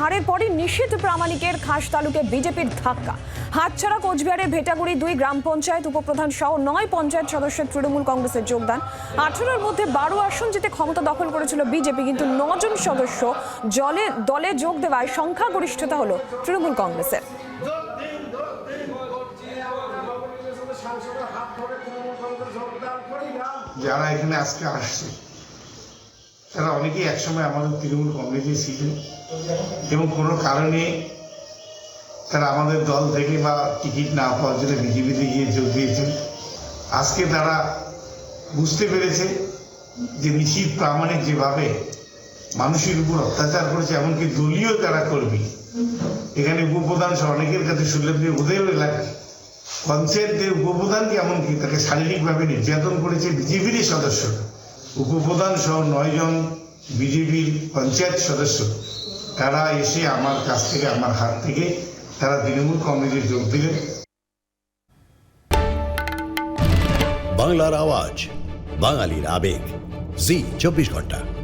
হারের পরই নিশীথ প্রামাণিকের খাস তালুকে বিজেপির ধাক্কা। হাতছাড়া কোচবিহারের ভেটাগুড়ি দুই গ্রাম পঞ্চায়েত উপপ্রধান সহ নয় পঞ্চায়েত সদস্যের তৃণমূল কংগ্রেসের যোগদান। আঠেরোর মধ্যে বারো আসন জিতে ক্ষমতা দখল করেছিল বিজেপি, কিন্তু নজন সদস্য জলে, দলে যোগ দেওয়ায় সংখ্যাগরিষ্ঠতা হলো তৃণমূল কংগ্রেসের। যারা এখানে আজকে আসছে তারা অনেকেই একসময় আমাদের তৃণমূল কংগ্রেসে ছিলেন এবং কোনো কারণে তারা আমাদের দল থেকে বা টিকিট না পাওয়ার জন্য বিজেপিতে গিয়ে যোগ দিয়েছেন। আজকে তারা বুঝতে পেরেছে যে নিশ্চিত প্রামাণিক যেভাবে মানুষের উপর অত্যাচার করেছে, এমনকি দলীয় তারা কর্মী, এখানে উপপ্রধান সহ অনেকের কাছে শুনলাম যে ওদের এলাকায় পঞ্চায়েতের উপপ্রধানকে এমনকি তাকে শারীরিকভাবে নির্যাতন করেছে বিজেপিরই সদস্য উপপ্রধান সহ নয়জন বিজেপির পঞ্চায়েত সদস্য, তারা এসে আমার কাছ থেকে, আমার হাত থেকে তারা তৃণমূল কংগ্রেসে যোগ দিলেন। বাংলার আওয়াজ, বাঙালির আবেগ। জি, চব্বিশ ঘণ্টা।